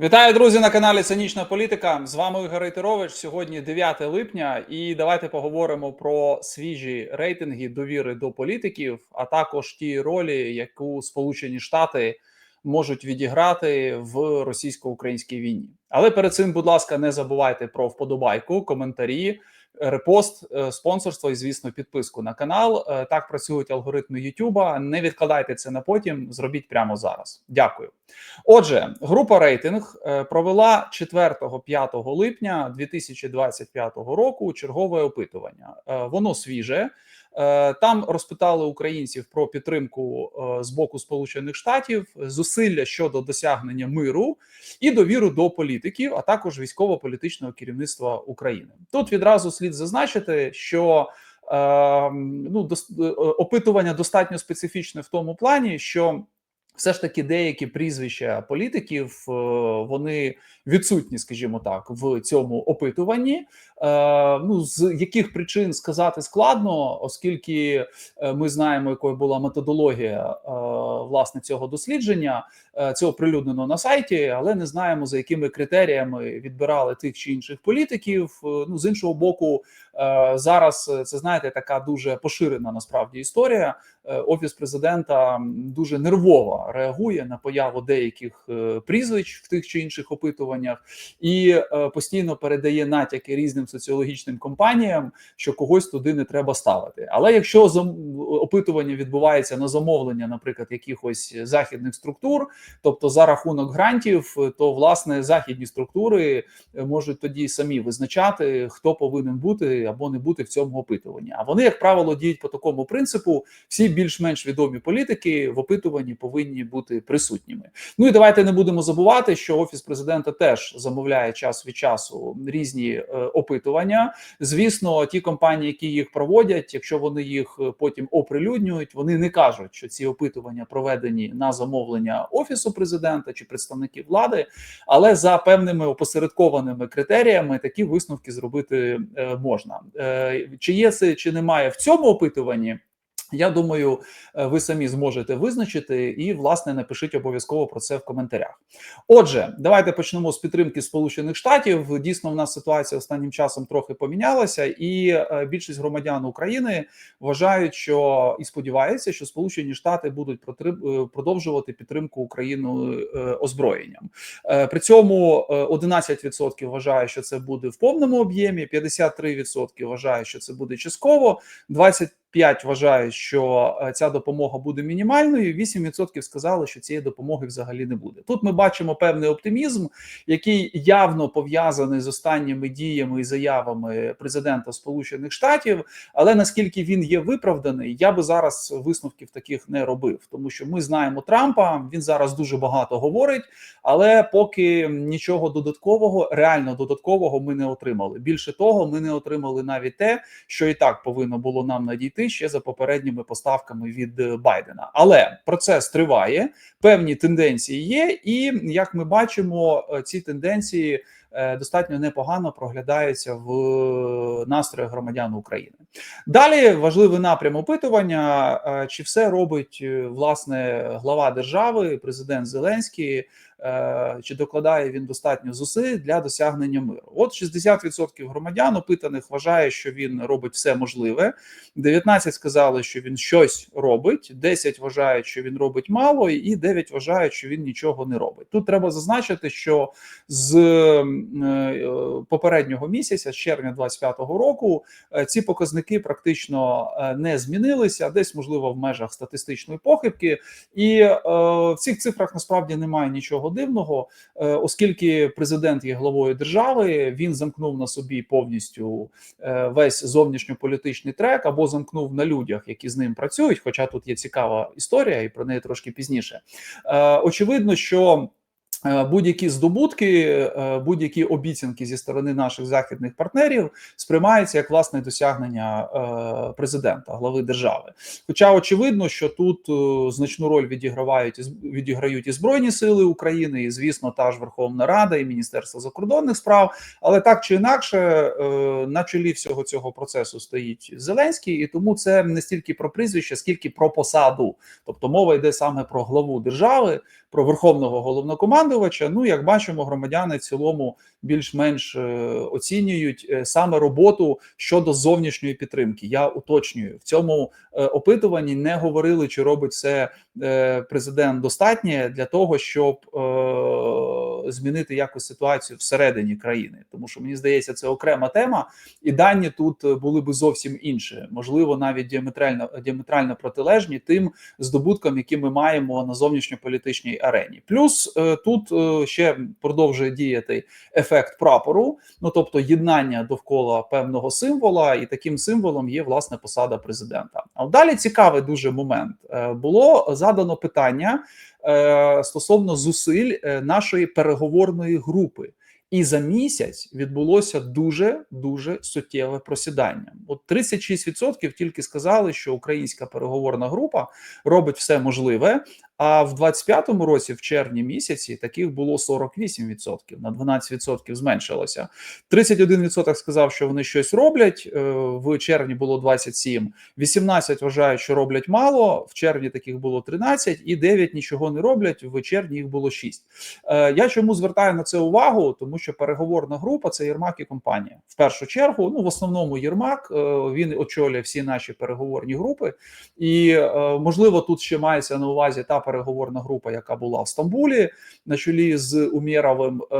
Вітаю, друзі, на каналі Цинічна Політика. З вами Ігор Рейтерович. Сьогодні 9 липня, і давайте поговоримо про свіжі рейтинги довіри до політиків, а також ті ролі, яку Сполучені Штати можуть відіграти в російсько-українській війні. Але перед цим, будь ласка, не забувайте про вподобайку, коментарі, репост, е, спонсорство і, звісно, підписку на канал. Е, Так працюють алгоритми Ютуба. Не відкладайте це на потім. Зробіть прямо зараз. Дякую. Отже, група рейтинг е, провела 4-5 липня 2025 року чергове опитування. Воно свіже. Е, Там розпитали українців про підтримку е, з боку Сполучених Штатів, зусилля щодо досягнення миру і довіру до політиків, а також військово-політичного керівництва України. Тут відразу слід зазначити, що е, ну, дос- е, опитування достатньо специфічне в тому плані, що все ж таки деякі прізвища політиків вони відсутні, скажімо так, в цьому опитуванні. Е, Ну з яких причин сказати складно, оскільки е, ми знаємо, якою була методологія е, власне цього дослідження. Це оприлюднено на сайті, але не знаємо за якими критеріями відбирали тих чи інших політиків. Ну з іншого боку, зараз це знаєте, така дуже поширена насправді історія. Офіс президента дуже нервово реагує на появу деяких прізвищ в тих чи інших опитуваннях, і постійно передає натяки різним соціологічним компаніям, що когось туди не треба ставити. Але якщо опитування відбувається на замовлення, наприклад, якихось західних структур, тобто за рахунок грантів, то власне західні структури е, можуть тоді самі визначати, хто повинен бути або не бути в цьому опитуванні. А вони, як правило, діють по такому принципу: всі більш-менш відомі політики в опитуванні повинні бути присутніми. Ну і давайте не будемо забувати, що офіс президента теж замовляє час від часу різні е, опитування. Звісно, ті компанії, які їх проводять, якщо вони їх е, потім оприлюднюють, вони не кажуть, що ці опитування проведені на замовлення офісу президента чи представників влади, але за певними опосередкованими критеріями такі висновки зробити е, можна. Е, чи є це, чи немає в цьому опитуванні? Я думаю, е, ви самі зможете визначити і, власне, напишіть обов'язково про це в коментарях. Отже, давайте почнемо з підтримки Сполучених Штатів. Дійсно, в нас ситуація останнім часом трохи помінялася, і е, більшість громадян України вважають, що і сподіваються, що Сполучені Штати будуть е, продовжувати підтримку Україною е, озброєнням. При цьому е, 11% вважає, що це буде в повному об'ємі, 53% вважає, що це буде частково, 20 5 вважають, що е, ця допомога буде мінімальною. 8% сказали, що цієї допомоги взагалі не буде. Тут ми бачимо певний оптимізм, який явно пов'язаний з останніми діями і заявами президента Сполучених Штатів. Але наскільки він є виправданий, я би зараз висновків таких не робив, тому що ми знаємо Трампа. Він зараз дуже багато говорить, але поки нічого додаткового, реально додаткового, ми не отримали. Більше того, ми не отримали навіть те, що і так повинно було нам надійти ще за попередніми поставками від е, Байдена. Але процес триває, певні тенденції є, і як ми бачимо, е, ці тенденції. е, Достатньо непогано проглядаються в настроях громадян України. Далі важливий напрям опитування: чи все робить власне глава держави, президент Зеленський, чи докладає він достатньо зусиль для досягнення миру? От 60% громадян опитаних вважає, що він робить все можливе. 19 сказали, що він щось робить, 10 вважають, що він робить мало, і 9 вважають, що він нічого не робить. Тут треба зазначити, що з е, попереднього місяця, з червня 25-го року, е, ці показники практично е, не змінилися, десь можливо в межах статистичної похибки, і е, в цих цифрах насправді немає нічого дивного, е, оскільки президент є главою держави, він замкнув на собі повністю е, весь зовнішньополітичний трек або замкнув на людях, які з ним працюють. Хоча тут є цікава історія, і про неї трошки пізніше. Е, Очевидно, що. Е, Будь-які здобутки, е, будь-які обіцянки зі сторони наших західних партнерів сприймаються як власне досягнення е, президента, глави держави. Хоча очевидно, що тут значну роль відігравають відіграють і збройні сили України, і звісно, та ж Верховна Рада, і Міністерство закордонних справ. Але так чи інакше, на чолі всього цього процесу стоїть Зеленський, і тому це не стільки про прізвище, скільки про посаду. Тобто мова йде саме про главу держави, про верховного головнокомандуючого, головнокомандувача. Ну, як бачимо, громадяни в цілому більш-менш е, оцінюють е, саме роботу щодо зовнішньої підтримки. Я уточнюю в цьому е, опитуванні не говорили, чи робить це президент достатнє для того, щоб змінити якось ситуацію всередині країни, тому що мені здається, це окрема тема, і дані тут були би зовсім інші, можливо, навіть діаметрально діаметрально протилежні тим здобуткам, які ми маємо на зовнішньополітичній арені. Плюс е, тут е, ще продовжує діяти ефект прапору, ну тобто єднання довкола певного символа, і таким символом є власне посада президента. А далі цікавий дуже момент Е, було задано питання е, стосовно зусиль нашої переговорної групи. І за місяць відбулося дуже дуже суттєве просідання. От 36% тільки сказали, що українська переговорна група робить все можливе. А в 25-му році, в червні місяці, таких було 48%, на 12% зменшилося. 31% сказав, що вони щось роблять. е, В червні було 27%, 18% вважають, що роблять мало. В червні таких було 13%, і 9% нічого не роблять. В червні їх було 6%. Е, Я чому звертаю на це увагу? Тому що переговорна група це Єрмак і компанія. В першу чергу, ну в основному Єрмак е, він очолює всі наші переговорні групи, і можливо тут ще мається на увазі та переговорна група, яка була в Стамбулі на чолі з Умєровим, е,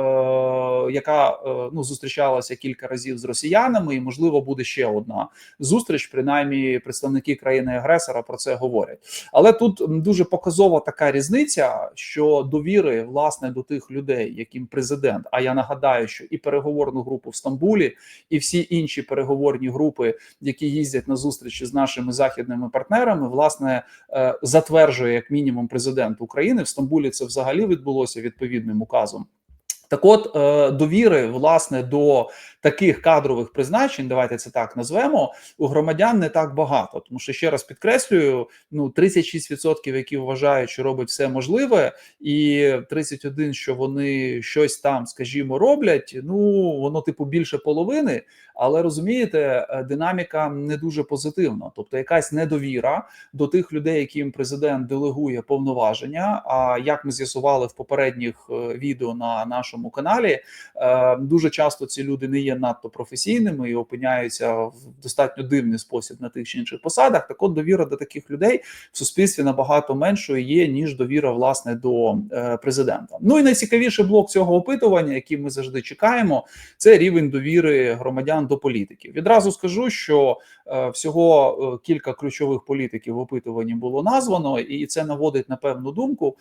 яка е, ну зустрічалася кілька разів з росіянами, і можливо буде ще одна зустріч. Принаймні, представники країни-агресора про це говорять. Але тут дуже показова така різниця, що довіри власне до тих людей, яким президент. А я нагадаю, що і переговорну групу в Стамбулі, і всі інші переговорні групи, які їздять на зустрічі з нашими західними партнерами, власне е, затверджує як мінімум президент України. В Стамбулі це взагалі відбулося відповідним указом. Так, от е, довіри власне до таких кадрових призначень, давайте це так назвемо, у громадян не так багато. Тому що ще раз підкреслюю: ну 36%, які вважають, що робить все можливе, і 31%, що вони щось там, скажімо, роблять. Ну воно типу більше половини. Але розумієте, е, динаміка не дуже позитивна, тобто якась недовіра до тих людей, яким президент делегує повноваження. А як ми з'ясували в попередніх е, відео на нашому каналі, е, дуже часто ці люди не є надто професійними і опиняються в достатньо дивний спосіб на тих чи інших посадах. Так от довіра до таких людей в суспільстві набагато меншою є ніж довіра власне до е, президента. Ну і найцікавіший блок цього опитування, який ми завжди чекаємо, це рівень довіри громадян до політиків. Відразу скажу, що е, всього е, кілька ключових політиків в опитуванні було названо, і це наводить на певну думку,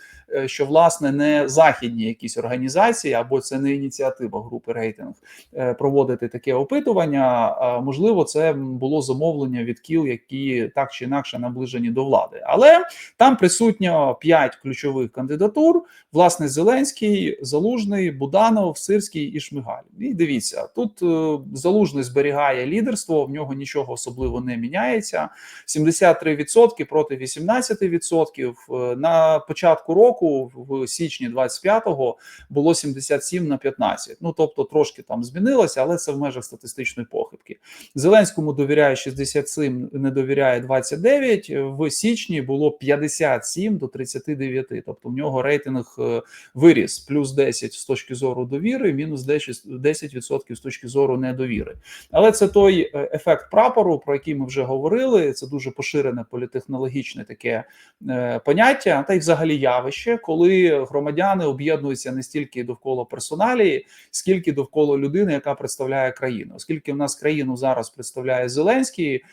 що власне не західні якісь організації або це не ініціатива групи рейтинг е, проводити таке опитування. Можливо, це було замовлення від кіл, які так чи інакше наближені до влади, але там присутньо п'ять ключових кандидатур: власне, Зеленський, Залужний, Буданов, Сирський і Шмигаль. І дивіться, тут е, Залужний зберігає лідерство, в нього нічого особливо не міняється. 73% проти 18%. Е, На початку року, в січні 25-го, було 77 на 15. Ну тобто трошки там змінилося, але це в межах статистичної похибки. Зеленському довіряє 67, не довіряє 29. В січні було 57 до 39. Тобто в нього рейтинг е, виріс плюс 10 з точки зору довіри, мінус 10% 10% з точки зору недовіри. Але це той е, ефект прапору, про який ми вже говорили. Це дуже поширене політехнологічне таке е, поняття, та й взагалі явище, коли громадяни об'єднуються не стільки довкола персоналії, скільки довкола людини, яка представляє країну. Оскільки в нас країну зараз представляє Зеленський,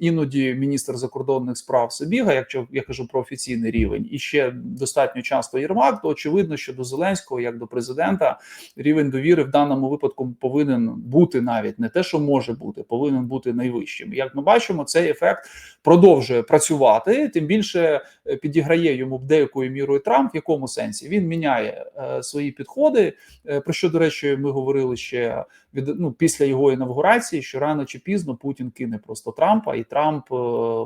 іноді міністр закордонних справ Собіга, якщо я кажу про офіційний рівень, і ще достатньо часто Єрмак, то очевидно, що до Зеленського, як до президента, рівень довіри в даному випадку повинен бути навіть не те, що може бути, повинен бути найвищим. Як ми бачимо, цей ефект продовжує працювати. Тим більше е, підіграє йому деякою мірою Трамп. В якому сенсі він міняє е, свої підходи. Е, про що до речі, ми говорили ще від ну після його інавгурації, що рано чи пізно Путін кине просто Трампа, і Трамп е,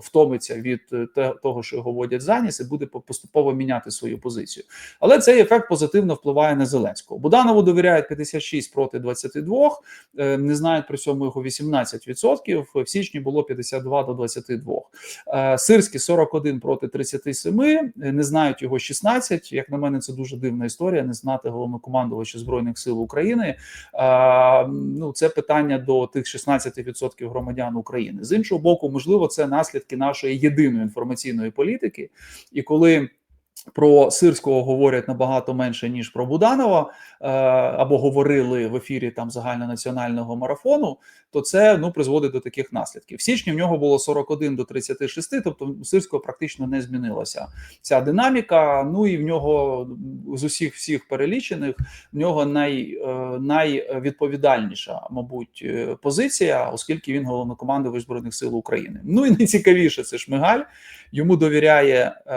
втомиться від е, того, що його водять за ніс, і буде поступово міняти свою позицію. Але цей ефект позитивно впливає на Зеленського. Буданову довіряють 56 проти 22, е, не знають при цьому його 18%, В січні було 52 до 22. Е, Сирський 41 проти 37, е, не знають його 16. Як на мене, це дуже дивна історія. Не знати головнокомандувача збройних сил України. Ну, це питання до тих 16% громадян України. З іншого боку, можливо, це наслідки нашої єдиної інформаційної політики, і коли. Про сирського говорять набагато менше ніж про Буданова, е, або говорили в ефірі там загальнонаціонального марафону. То це ну призводить до таких наслідків. В січні в нього було 41 до 36, тобто у сирського практично не змінилася ця динаміка. Ну і в нього з усіх всіх перелічених в нього най, е, найвідповідальніша, мабуть, е, позиція, оскільки він головнокомандувач збройних сил України. Ну і найцікавіше це Шмигаль. Йому довіряє е,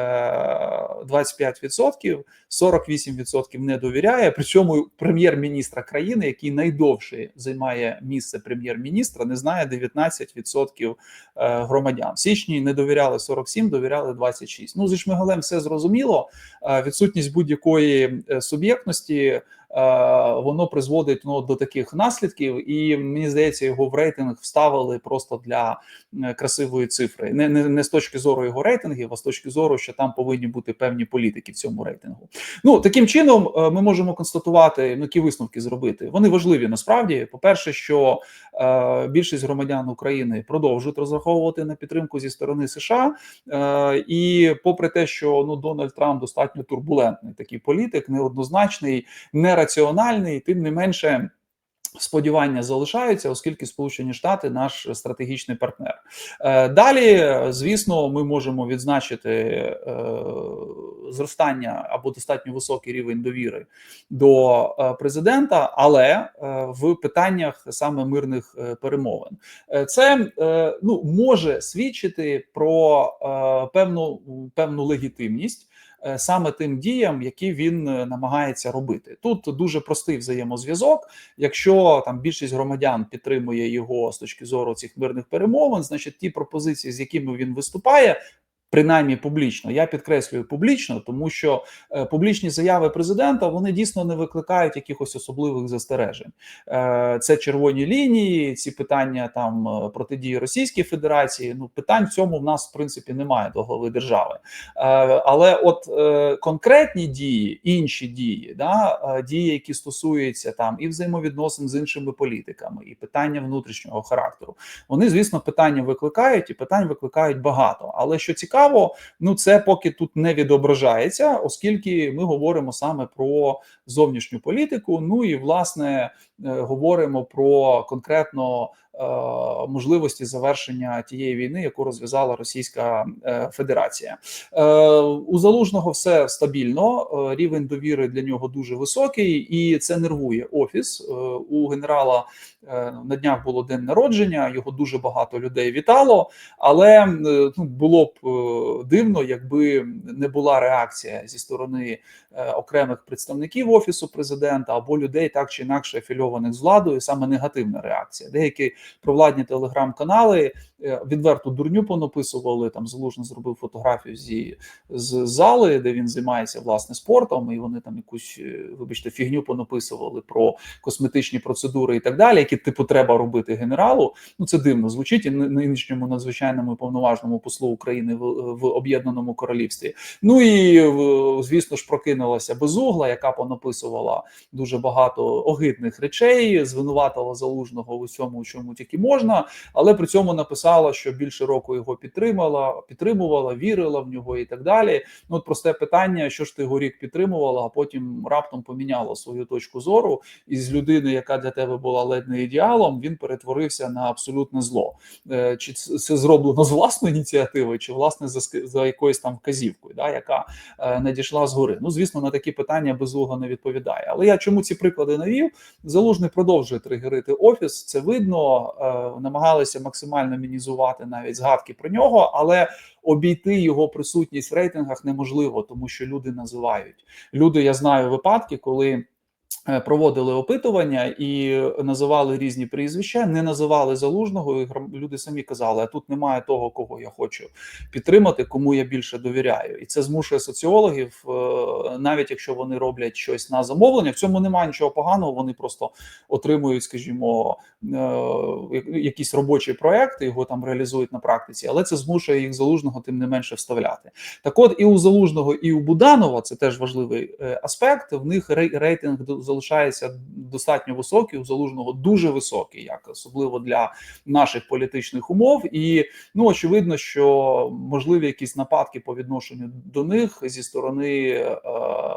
25%, 48% не довіряє. Причому прем'єр-міністра країни, який найдовше займає місце прем'єр-міністра, не знає 19% е, громадян. В січні не довіряли 47, довіряли 26. Ну зі Шмигалем все зрозуміло. Е, відсутність будь-якої е, суб'єктності. Е, Воно призводить ну, до таких наслідків, і мені здається, його в рейтинг вставили просто для красивої цифри. Не, не, не з точки зору його рейтингів, а з точки зору, що там повинні бути певні політики в цьому рейтингу. Ну таким чином, е, ми можемо констатувати, ну які висновки зробити. Вони важливі насправді. По перше, що е, більшість громадян України продовжують розраховувати на підтримку зі сторони США, е, і попри те, що ну Дональд Трамп достатньо турбулентний такий політик, неоднозначний, нераціональний, тим не менше. Сподівання залишаються, оскільки Сполучені Штати наш стратегічний партнер. Е, Далі, звісно, ми можемо відзначити е, зростання або достатньо високий рівень довіри до е, президента, але в питаннях саме мирних перемовин. Це ну може свідчити про певну певну легітимність. Е, Саме тим діям, які він е, намагається робити, тут дуже простий взаємозв'язок. Якщо там більшість громадян підтримує його з точки зору цих мирних перемовин, значить ті пропозиції, з якими він виступає. Принаймні публічно, я підкреслюю публічно, тому що е, публічні заяви президента вони дійсно не викликають якихось особливих застережень. Е, це червоні лінії, ці питання там е, протидії Російській Федерації. Ну питань в цьому в нас в принципі немає до голови держави. Е, але от е, конкретні дії, інші дії, да, е, дії, які стосуються там і взаємовідносин з іншими політиками, і питання внутрішнього характеру, вони звісно питання викликають, і питань викликають багато. Але що цікаво, ну це поки тут не відображається, оскільки ми говоримо саме про зовнішню політику. Ну і власне е, говоримо про конкретно можливості завершення тієї війни, яку розв'язала Російська е, Федерація. Е, У залужного все стабільно. е, Рівень довіри для нього дуже високий, і це нервує офіс. Е, У генерала е, на днях було день народження. Його дуже багато людей вітало. Але е, ну, було б е, дивно, якби не була реакція зі сторони е, окремих представників офісу президента або людей, так чи інакше афільованих з владою, саме негативна реакція. Деякі провладні телеграм-канали відверту дурню понаписували. Там залужно зробив фотографію зі з зали, де він займається власне спортом, і вони там якусь, е, вибачте, фігню понаписували про косметичні процедури і так далі, які типу треба робити генералу. Ну це дивно звучить і ни- нинішньому надзвичайному повноважному послу України в, в об'єднаному королівстві. Ну і звісно ж прокинулася безугла, яка понаписувала дуже багато огидних речей, звинуватила залужного в усьому, чому тільки можна, але при цьому написала, що більше року його підтримала, підтримувала, вірила в нього і так далі. Ну от просте питання: що ж ти його рік підтримувала, а потім раптом поміняла свою точку зору, і з людини, яка для тебе була ледь не ідеалом, він перетворився на абсолютне зло. Е, Чи це зроблено з власної ініціативи, чи власне за за якоюсь там вказівкою, да, яка е, надійшла згори? Ну звісно, на такі питання безугла не відповідає. Але я чому ці приклади навів? Залужний продовжує тригерити офіс. Це видно, е, намагалися максимально мінізувати навіть згадки про нього, але обійти його присутність в рейтингах неможливо, тому що люди називають. Люди, я знаю випадки, коли. Е, проводили опитування і називали різні прізвища, не називали залужного. і Люди самі казали: а тут немає того, кого я хочу підтримати, кому я більше довіряю, і це змушує соціологів, е, навіть якщо вони роблять щось на замовлення. В цьому немає нічого поганого. Вони просто отримують, скажімо, е, якісь робочі проекти, його там реалізують на практиці, але це змушує їх залужного тим не менше вставляти. Так, от і у залужного, і у Буданова це теж важливий аспект. В них рейтинг залишається достатньо високий, у залужного дуже високий, як особливо для наших політичних умов. І ну очевидно, що можливі якісь нападки по відношенню до них зі сторони е,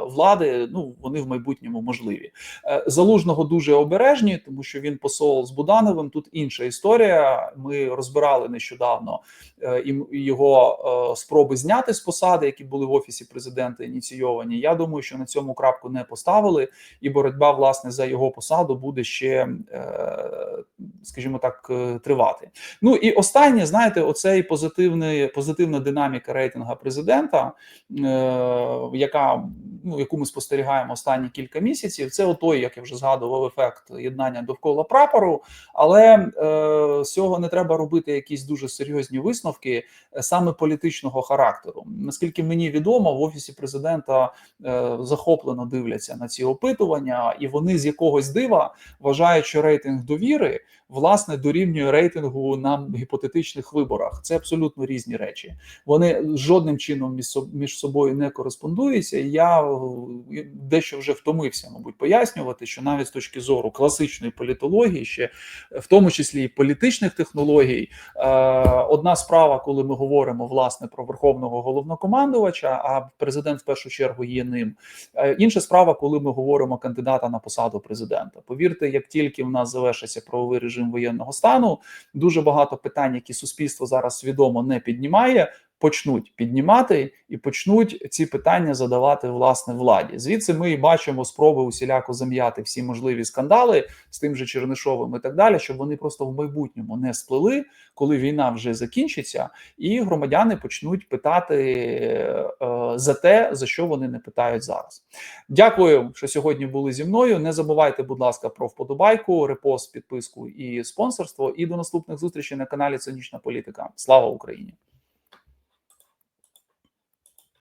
влади. Ну вони в майбутньому можливі. Е, залужного дуже обережні, тому що він посол з Будановим. Тут інша історія. Ми розбирали нещодавно е, його е, спроби зняти з посади, які були в офісі президента ініційовані. Я думаю, що на цьому крапку не поставили і боротьба власне за його посаду буде ще, е, скажімо так, е, тривати. Ну і останнє, знаєте, оцей позитивний позитивна динаміка рейтинга президента, е, яка ну яку ми спостерігаємо останні кілька місяців. Це отой, як я вже згадував, ефект єднання довкола прапору. Але з цього не треба робити якісь дуже серйозні висновки саме політичного характеру. Наскільки мені відомо, в офісі президента захоплено дивляться на ці опитування, і вони з якогось дива вважають, що рейтинг довіри власне дорівнює рейтингу на гіпотетичних виборах. Це абсолютно різні речі. Вони жодним чином між собою не кореспондуються. Я е, дещо вже втомився, мабуть, пояснювати, що навіть з точки зору класичної політології, ще в тому числі і політичних технологій, е, одна справа, коли ми говоримо власне про верховного головнокомандувача, а президент в першу чергу є ним. Е, інша справа, коли ми говоримо кандидата на посаду президента. Повірте, як тільки в нас завершиться правовий режим режим воєнного стану. Дуже багато питань, які суспільство зараз свідомо не піднімає почнуть піднімати і почнуть ці питання задавати власне владі. Звідси ми і бачимо спроби усіляко зам'яти всі можливі скандали з тим же Чернишовим і так далі, щоб вони просто в майбутньому не сплили, коли війна вже закінчиться, і громадяни почнуть питати е, за те, за що вони не питають зараз. Дякую, що сьогодні були зі мною. Не забувайте, будь ласка, про вподобайку, репост, підписку і спонсорство. І до наступних зустрічей на каналі Цинічна Політика. Слава Україні!